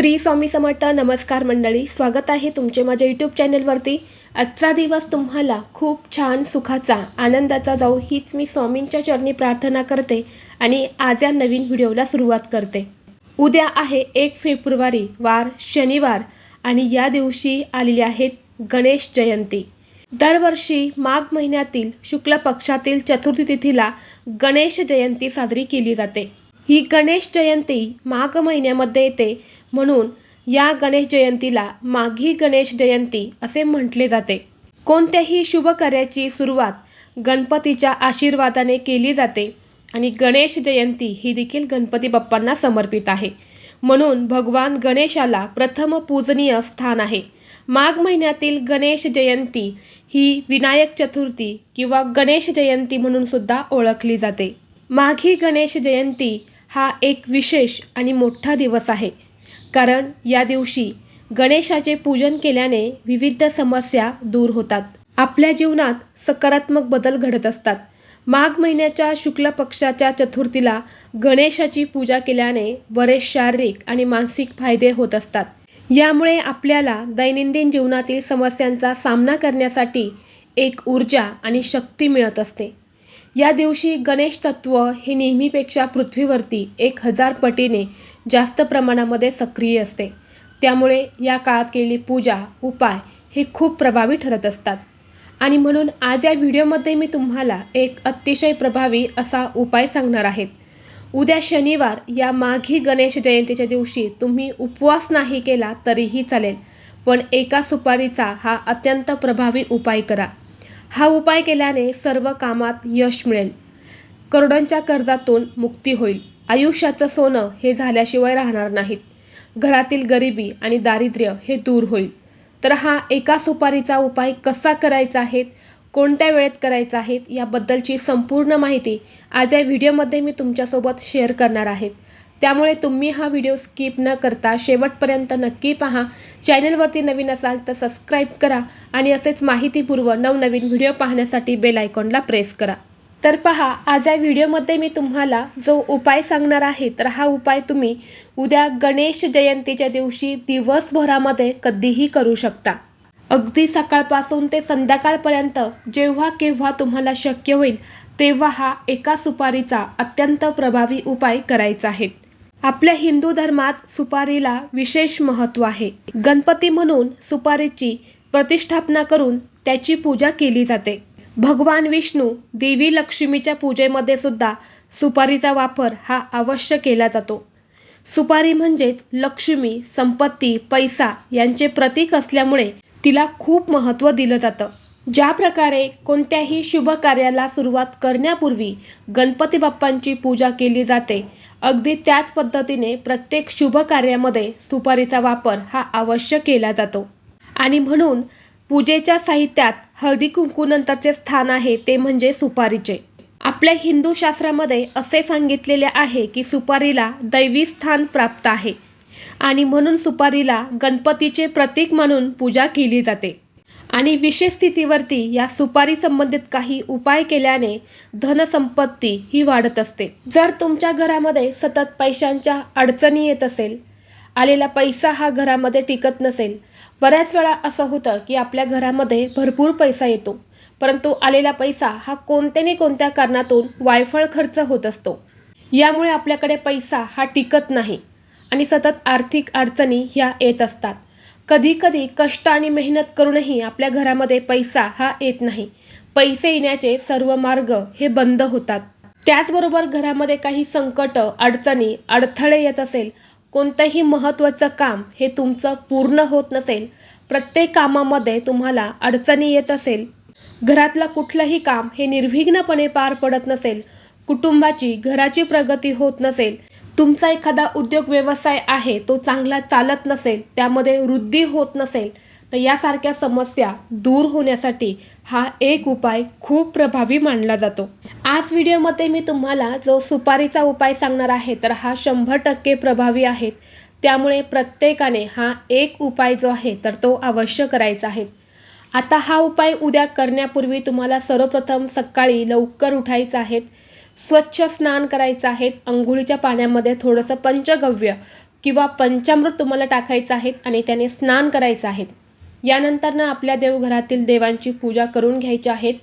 श्री स्वामी समर्थ नमस्कार मंडळी स्वागत आहे तुमचे माझ्या यूट्यूब चॅनलवरती आजचा दिवस तुम्हाला खूप छान सुखाचा आनंदाचा जाऊ हीच मी स्वामींच्या चरणी प्रार्थना करते आणि आज या नवीन व्हिडिओला सुरुवात करते. उद्या आहे एक फेब्रुवारी वार शनिवार आणि या दिवशी आलेली आहेत गणेश जयंती. दरवर्षी माघ महिन्यातील शुक्ल पक्षातील चतुर्थी तिथीला गणेश जयंती साजरी केली जाते. ही गणेश जयंती माघ महिन्यामध्ये येते म्हणून या गणेश जयंतीला माघी गणेश जयंती असे म्हटले जाते. कोणत्याही शुभ कार्याची सुरुवात गणपतीच्या आशीर्वादाने केली जाते आणि गणेश जयंती ही देखील गणपती बाप्पांना समर्पित आहे. म्हणून भगवान गणेशाला प्रथम पूजनीय स्थान आहे. माघ महिन्यातील गणेश जयंती ही विनायक चतुर्थी किंवा गणेश जयंती म्हणून सुद्धा ओळखली जाते. माघी गणेश जयंती हा एक विशेष आणि मोठा दिवस आहे. कारण या दिवशी गणेशाचे पूजन केल्याने विविध समस्या दूर होतात. आपल्या जीवनात सकारात्मक बदल घडत असतात. माघ महिन्याच्या शुक्ल पक्षाच्या चतुर्थीला गणेशाची पूजा केल्याने बरेच शारीरिक आणि मानसिक फायदे होत असतात. यामुळे आपल्याला दैनंदिन जीवनातील समस्यांचा सामना करण्यासाठी एक ऊर्जा आणि शक्ती मिळत असते. या दिवशी गणेश तत्व हे नेहमीपेक्षा पृथ्वीवरती एक हजार पटीने जास्त प्रमाणामध्ये सक्रिय असते. त्यामुळे या काळात केलेली पूजा उपाय हे खूप प्रभावी ठरत असतात. आणि म्हणून आज या व्हिडिओमध्ये मी तुम्हाला एक अतिशय प्रभावी असा उपाय सांगणार आहेत. उद्या शनिवार या माघी गणेश जयंतीच्या दिवशी तुम्ही उपवास नाही केला तरीही चालेल पण एका सुपारीचा हा अत्यंत प्रभावी उपाय करा. हा उपाय केल्याने सर्व कामात यश मिळेल. करोडांच्या कर्जातून मुक्ती होईल. आयुष्याचं सोनं हे झाल्याशिवाय राहणार नाहीत. घरातील गरिबी आणि दारिद्र्य हे दूर होईल. तर हा एका सुपारीचा उपाय कसा करायचा आहे कोणत्या वेळेत करायचा आहे याबद्दलची संपूर्ण माहिती आज या व्हिडिओमध्ये मी तुमच्यासोबत शेअर करणार आहेत त्यामुळे तुम्ही हा व्हिडिओ स्किप न करता शेवटपर्यंत नक्की पहा. चॅनलवरती नवीन असाल तर सबस्क्राईब करा आणि असेच माहितीपूर्व नवनवीन व्हिडिओ पाहण्यासाठी बेल आयकॉनला प्रेस करा. तर पहा आज या व्हिडिओमध्ये मी तुम्हाला जो उपाय सांगणार आहे तर हा उपाय तुम्ही उद्या गणेश जयंतीच्या दिवशी दिवसभरामध्ये कधीही करू शकता. अगदी सकाळपासून ते संध्याकाळपर्यंत जेव्हा केव्हा तुम्हाला शक्य होईल तेव्हा हा एका सुपारीचा अत्यंत प्रभावी उपाय करायचा आहे. आपल्या हिंदू धर्मात सुपारीला विशेष महत्त्व आहे. गणपती म्हणून सुपारीची प्रतिष्ठापना करून त्याची पूजा केली जाते. भगवान विष्णू देवी लक्ष्मीच्या पूजेमध्ये सुद्धा सुपारीचा वापर हा अवश्य केला जातो. सुपारी म्हणजेच लक्ष्मी संपत्ती पैसा यांचे प्रतीक असल्यामुळे तिला खूप महत्त्व दिलं जातं. ज्या प्रकारे कोणत्याही शुभ कार्याला सुरुवात करण्यापूर्वी गणपती बाप्पांची पूजा केली जाते अगदी त्याच पद्धतीने प्रत्येक शुभ कार्यामध्ये सुपारीचा वापर हा अवश्य केला जातो. आणि म्हणून पूजेच्या साहित्यात हळदी कुंकूनंतरचे स्थान आहे ते म्हणजे सुपारीचे. आपल्या हिंदू शास्त्रामध्ये असे सांगितलेले आहे की सुपारीला दैवी स्थान प्राप्त आहे. आणि म्हणून सुपारीला गणपतीचे प्रतीक म्हणून पूजा केली जाते. आणि विशेष स्थितीवरती या सुपारी संबंधित काही उपाय केल्याने धनसंपत्ती ही वाढत असते. जर तुमच्या घरामध्ये सतत पैशांच्या अडचणी येत असेल आलेला पैसा हा घरामध्ये टिकत नसेल बऱ्याच वेळा असं होतं की आपल्या घरामध्ये भरपूर पैसा येतो परंतु आलेला पैसा हा कोणत्या ना कोणत्या कारणातून वायफळ खर्च होत असतो. यामुळे आपल्याकडे पैसा हा टिकत नाही आणि सतत आर्थिक अडचणी ह्या येत असतात. कधीकधी कष्ट आणि मेहनत करूनही आपल्या घरामध्ये पैसा हा येत नाही. पैसे येण्याचे सर्व मार्ग हे बंद होतात. त्याचबरोबर घरामध्ये काही संकट अडचणी अडथळे येत असेल कोणतंही महत्त्वाचं काम हे तुमचं पूर्ण होत नसेल प्रत्येक कामामध्ये तुम्हाला अडचणी येत असेल. घरातलं कुठलंही काम हे निर्विघ्नपणे पार पडत नसेल कुटुंबाची घराची प्रगती होत नसेल तुमचा एखादा उद्योग व्यवसाय आहे तो चांगला चालत नसेल त्यामध्ये वृद्धी होत नसेल तर यासारख्या समस्या दूर होण्यासाठी हा एक उपाय खूप प्रभावी मानला जातो. आज व्हिडिओमध्ये मी तुम्हाला जो सुपारीचा उपाय सांगणार आहे तर हा शंभर टक्के प्रभावी आहेत त्यामुळे प्रत्येकाने हा एक उपाय जो आहे तर तो अवश्य करायचा आहे. आता हा उपाय उद्या करण्यापूर्वी तुम्हाला सर्वप्रथम सकाळी लवकर उठायचं आहे. स्वच्छ स्नान करायचं आहे. अंघोळीच्या पाण्यामध्ये थोडंसं पंचगव्य किंवा पंचामृत तुम्हाला टाकायचं आहे आणि त्याने स्नान करायचं आहे. यानंतरनं आपल्या देवघरातील देवांची पूजा करून घ्यायची आहेत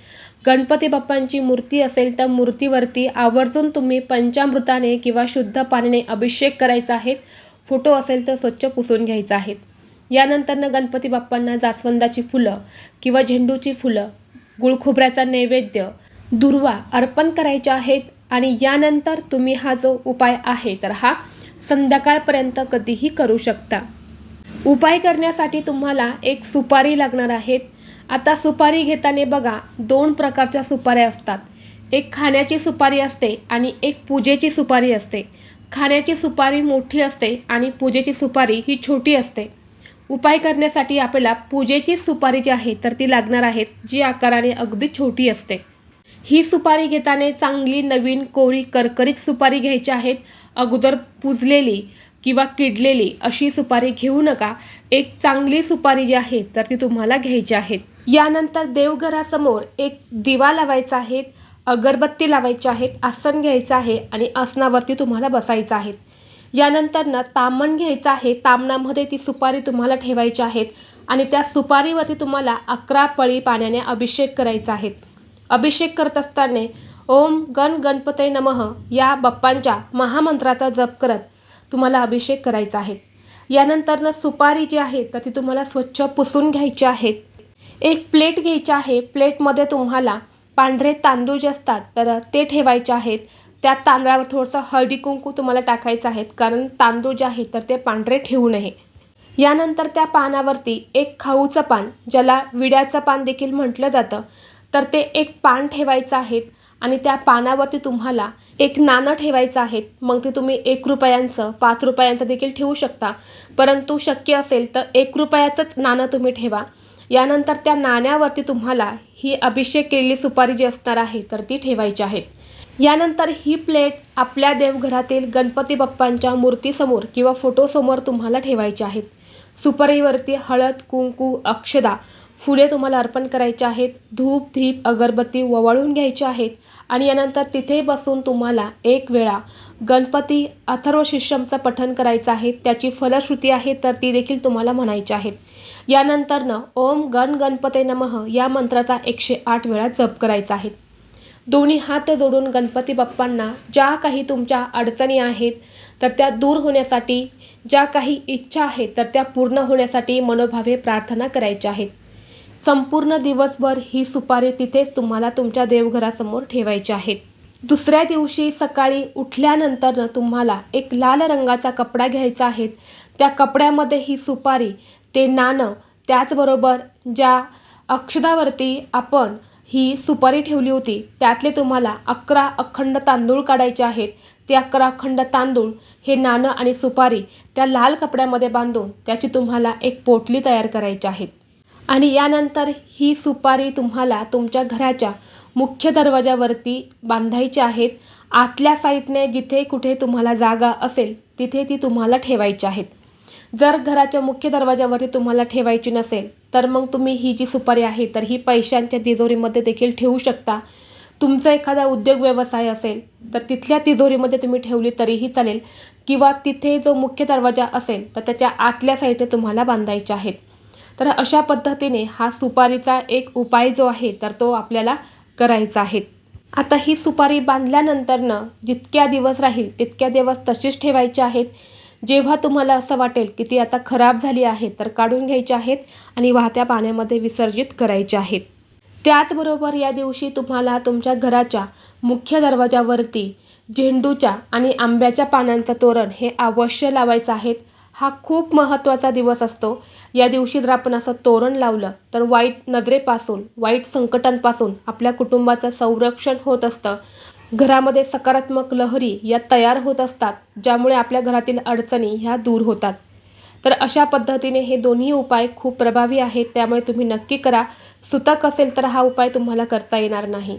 गणपती बाप्पांची मूर्ती असेल तर मूर्तीवरती आवर्जून तुम्ही पंचामृताने किंवा शुद्ध पाण्याने अभिषेक करायचा आहे. फोटो असेल तर स्वच्छ पुसून घ्यायचा आहे. यानंतरनं गणपती बाप्पांना जास्वंदाची फुलं किंवा झेंडूची फुलं गुळखोबऱ्याचा नैवेद्य दुर्वा अर्पण करायच्या आहेत आणि यानंतर तुम्ही हा जो उपाय आहे तर हा संध्याकाळपर्यंत कधीही करू शकता. उपाय करण्यासाठी तुम्हाला एक सुपारी लागणार आहेत. आता सुपारी घेताना बघा दोन प्रकारच्या सुपाऱ्या असतात. एक खाण्याची सुपारी असते आणि एक पूजेची सुपारी असते. खाण्याची सुपारी मोठी असते आणि पूजेची सुपारी ही छोटी असते. उपाय करण्यासाठी आपल्याला पूजेची सुपारी जी आहे तर ती लागणार आहेत जी आकाराने अगदी छोटी असते. ही सुपारी घेताना चांगली नवीन कोरी करकरीत सुपारी घ्यायची आहेत अगोदर पुजलेली किंवा किडलेली अशी सुपारी घेऊ नका. एक चांगली सुपारी जी आहे तर ती तुम्हाला घ्यायची आहेत. यानंतर देवघरासमोर एक दिवा लावायचा आहे अगरबत्ती लावायची आहेत आसन घ्यायचं आहे आणि आसनावरती तुम्हाला बसायचं आहे. यानंतरनं तामण घ्यायचं आहे तामणामध्ये ती सुपारी तुम्हाला ठेवायची आहेत आणि त्या सुपारीवरती तुम्हाला अकरा पळी पाण्याने अभिषेक करायचा आहे. अभिषेक करत असताना ओम गण गणपते नमः या बाप्पांच्या महामंत्राचा जप करत तुम्हाला अभिषेक करायचा आहे. यानंतरनं सुपारी जी आहे तर ती तुम्हाला स्वच्छ पुसून घ्यायची आहेत एक प्लेट घ्यायची आहे. प्लेटमध्ये तुम्हाला पांढरे तांदूळ जे असतात तर ते ठेवायचे आहेत. त्या तांदळावर थोडंसं हळदी कुंकू तुम्हाला टाकायचं आहेत कारण तांदूळ जे आहे तर ते पांढरे ठेवू नये. यानंतर त्या पानावरती एक खाऊचं पान ज्याला विड्याचं पान देखील म्हटलं जातं. तर ते एक पान ठेवायचं आहे आणि त्या पानावरती तुम्हाला एक नाणं ठेवायचं आहे मग ते तुम्ही एक रुपयांचं पाच रुपयांचं देखील ठेवू शकता. परंतु शक्य असेल तर एक रुपयाचंच नाणं तुम्ही ठेवा. यानंतर त्या नाण्यावरती तुम्हाला ही अभिषेक केलेली सुपारी जी असणार आहे तर ती ठेवायची आहेत. यानंतर ही प्लेट आपल्या देवघरातील गणपती बाप्पांच्या मूर्तीसमोर किंवा फोटोसमोर तुम्हाला ठेवायची आहेत. सुपारीवरती हळद कुंकू अक्षदा फुले तुम्हाला अर्पण करायचे आहेत धूप धीप अगरबत्ती ववाळून घ्यायचे आहेत आणि यानंतर तिथे बसून तुम्हाला एक वेळा गणपती अथर्व शिष्यमचं पठण करायचं आहे त्याची फलश्रुती आहे तर ती देखील तुम्हाला म्हणायची आहेत. यानंतरनं ओम गण गणपते नमः या मंत्राचा एकशे आठ वेळा जप करायचा आहे. दोन्ही हात जोडून गणपती बाप्पांना ज्या काही तुमच्या अडचणी आहेत तर त्या दूर होण्यासाठी ज्या काही इच्छा आहेत तर त्या पूर्ण होण्यासाठी मनोभावे प्रार्थना करायच्या आहेत. संपूर्ण दिवसभर ही सुपारी तिथेच तुम्हाला तुमच्या देवघरासमोर ठेवायची आहेत दुसऱ्या दिवशी सकाळी उठल्यानंतर तुम्हाला एक लाल रंगाचा कपडा घ्यायचा आहे. त्या कपड्यामध्ये ही सुपारी ते नाणं त्याचबरोबर ज्या अक्षदावरती आपण ही सुपारी ठेवली होती त्यातले तुम्हाला अकरा अखंड तांदूळ काढायचे आहेत. ते अकरा अखंड तांदूळ हे नाणं आणि सुपारी त्या लाल कपड्यामध्ये बांधून त्याची तुम्हाला एक पोटली तयार करायची आहेत आणि यानंतर ही सुपारी तुम्हाला तुमच्या घराच्या मुख्य दरवाजावरती बांधायच्या आहेत. आतल्या साईडने जिथे कुठे तुम्हाला जागा असेल तिथे ती तुम्हाला ठेवायची आहेत. जर घराच्या मुख्य दरवाजावरती तुम्हाला ठेवायची नसेल तर मग तुम्ही ही जी सुपारी आहे तर ही पैशांच्या तिजोरीमध्ये देखील ठेवू शकता. तुमचा एखादा उद्योग व्यवसाय असेल तर तिथल्या तिजोरीमध्ये तुम्ही ठेवली तरीही चालेल. किंवा तिथे जो मुख्य दरवाजा असेल तर त्याच्या आतल्या साईडने तुम्हाला बांधायच्या आहेत. तर अशा पद्धतीने हा सुपारीचा एक उपाय जो आहे तर तो आपल्याला करायचा आहे. आता ही सुपारी बांधल्यानंतरनं जितक्या दिवस राहील तितक्या दिवस तशीच ठेवायची आहेत. जेव्हा तुम्हाला असं वाटेल की ती आता खराब झाली आहे तर काढून घ्यायची आहेत आणि वाहत्या पाण्यामध्ये विसर्जित करायचे आहेत. त्याचबरोबर या दिवशी तुम्हाला तुमच्या घराच्या मुख्य दरवाजावरती झेंडूच्या आणि आंब्याच्या पानांचं तोरण हे अवश्य लावायचं आहेत हा खूप महत्त्वाचा दिवस असतो. या दिवशी जर आपण असं तोरण लावलं तर वाईट नजरेपासून वाईट संकटांपासून आपल्या कुटुंबाचं संरक्षण होत असतं. घरामध्ये सकारात्मक लहरी या तयार होत असतात ज्यामुळे आपल्या घरातील अडचणी ह्या दूर होतात. तर अशा पद्धतीने हे दोन्ही उपाय खूप प्रभावी आहेत त्यामुळे तुम्ही नक्की करा. सुतक असेल तर हा उपाय तुम्हाला करता येणार नाही.